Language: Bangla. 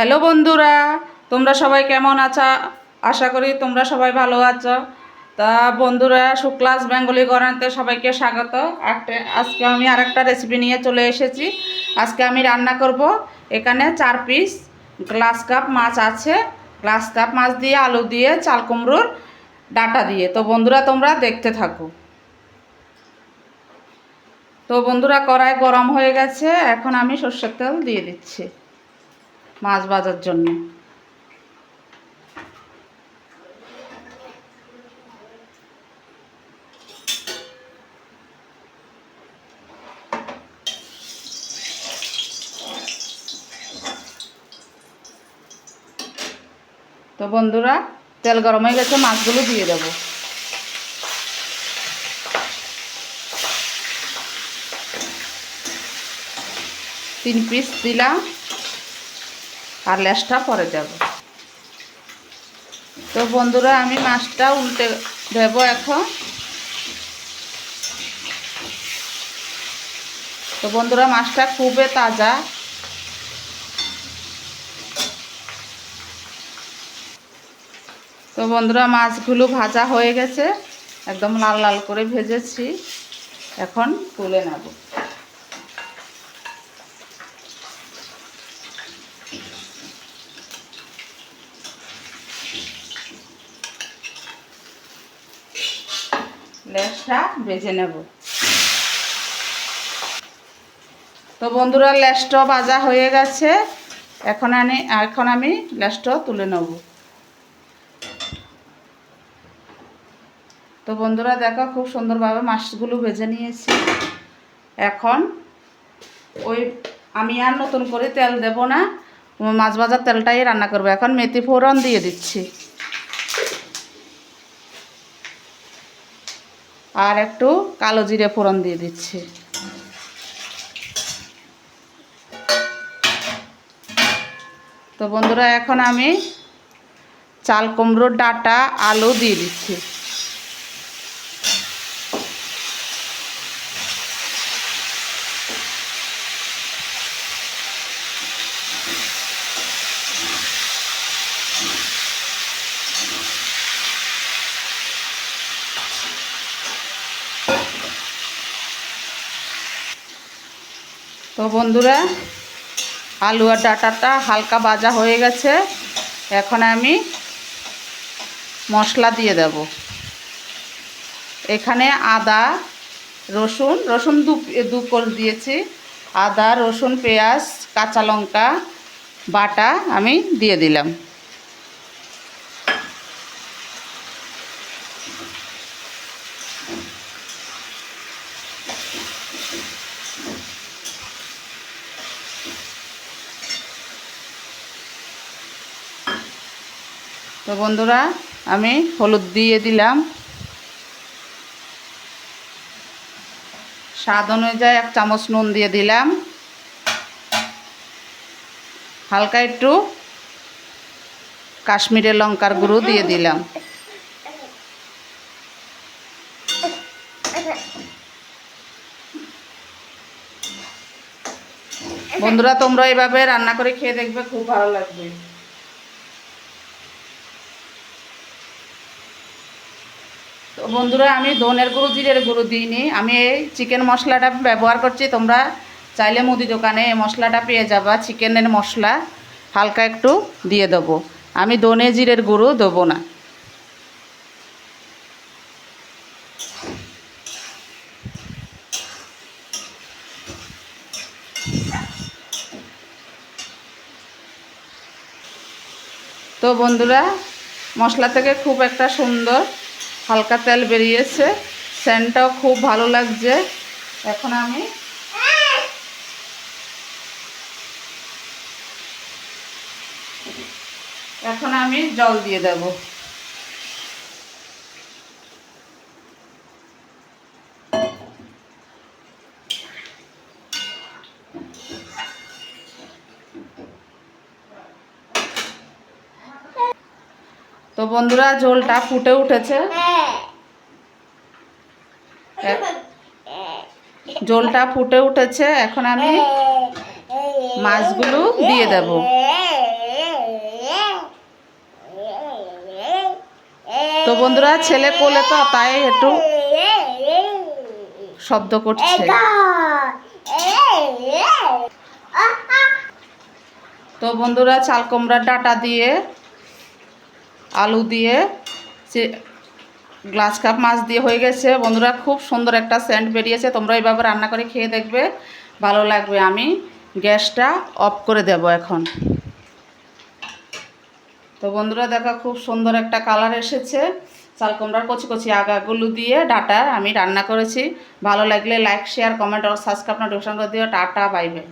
হ্যালো বন্ধুরা, তোমরা সবাই কেমন আছো? আশা করি তোমরা সবাই ভালো আছো। তা বন্ধুরা, শুক্লাস বেঙ্গলি গরান্তে সবাইকে স্বাগত। আজকে আমি আরেকটা রেসিপি নিয়ে চলে এসেছি। আজকে আমি রান্না করব। এখানে চার পিস গ্লাস কাপ মাছ আছে। গ্লাস কাপ মাছ দিয়ে আলু দিয়ে চাল কুমড়োর ডাটা দিয়ে। তো বন্ধুরা, তোমরা দেখতে থাকো। তো বন্ধুরা, কড়াই গরম হয়ে গেছে। এখন আমি সর্ষের তেল দিয়ে দিচ্ছি। মাছ বাজার জন্য। তো বন্ধুরা, তেল গরম হয়ে গেছে, মাছগুলো দিয়ে দেবো। তিন পিস দিলাম। আর লেসটা পরে দেব। তো বন্ধুরা, আমি মাছটা উল্টে দেব এখন। তো বন্ধুরা, মাছটা খুবই তাজা। তো বন্ধুরা, মাছগুলো ভাজা হয়ে গেছে। একদম লাল লাল করে ভেজেছি। এখন তুলে নেব। লেসটা ভেজে নেব। তো বন্ধুরা, লেসটা ভাজা হয়ে গেছে। এখন আমি এখন আমি লেসটা তুলে নেব। তো বন্ধুরা, দেখো খুব সুন্দরভাবে মাছগুলো ভেজে নিয়েছি। এখন ওই, আমি আর নতুন করে তেল দেব না। মাছ ভাজার তেলটাই রান্না করব। এখন মেথি ফোড়ন দিয়ে দিচ্ছি। আর একটু কালো জিরে ফোড়ন দিয়ে দিচ্ছি। তো বন্ধুরা, এখন আমি চাল কুমড়োর ডাটা, আলু দিয়ে দিচ্ছি। তো বন্ধুরা, আলু আর ডাটাটা হালকা বাজা হয়ে গেছে। এখন আমি মশলা দিয়ে দেব। এখানে আদা, রসুন রসুন দু দু কোল দিয়েছি। আদা, রসুন, পেঁয়াজ, কাঁচা লঙ্কা, বাটা আমি দিয়ে দিলাম। তো বন্ধুরা, আমি হলুদ দিয়ে দিলাম। স্বাদ অনুযায়ী এক চামচ নুন দিয়ে দিলাম। হালকা একটু কাশ্মীরের লঙ্কার গুঁড়ো দিয়ে দিলাম। বন্ধুরা, তোমরা এভাবে রান্না করে খেয়ে দেখবে, খুব ভালো লাগবে। তো বন্ধুরা, আমি ধনের গুঁড়ো, জিরের গুঁড়ো দিইনি। আমি এই চিকেন মশলাটা ব্যবহার করছি। তোমরা চাইলে মুদি দোকানে এই মশলাটা পেয়ে যাবা। চিকেনের মশলা হালকা একটু দিয়ে দেবো। আমি ধনে, জিরের গুঁড়ো দেবো না। তো বন্ধুরা, মশলা থেকে খুব একটা সুন্দর হালকা তেল বেরিয়েছে। স্যান্ডটাও খুব ভালো লাগছে। এখন আমি এখন আমি জল দিয়ে দেব। তো বন্ধুরা, ঝোলটা ফুটে উঠেছে। ঝোলটা ফুটে উঠেছে, এখন আমি মাছগুলো দিয়ে দেব। তো বন্ধুরা, ছেলে পোলে তো তাই একটু শব্দ করছে। তো বন্ধুরা, চাল কুমড়ার ডাটা দিয়ে আলু দিয়ে গ্লাস কাপ মাছ দিয়ে হয়ে গেছে। বন্ধুরা, খুব সুন্দর একটা সেন্ট বেরিয়েছে। তোমরা এইভাবে রান্না করে খেয়ে দেখবে। ভালো লাগবে। আমি গ্যাসটা অফ করে দেব এখন। তো বন্ধুরা, দেখো খুব সুন্দর একটা কালার এসেছে। চাল কুমড়ার কচি কচি আগাগুলো দিয়ে ডাটা আমি রান্না করেছি। ভালো লাগলে লাইক শেয়ার কমেন্ট আর সাবস্ক্রাইব নোটিফিকেশন করে দিও। টাটা বাইবে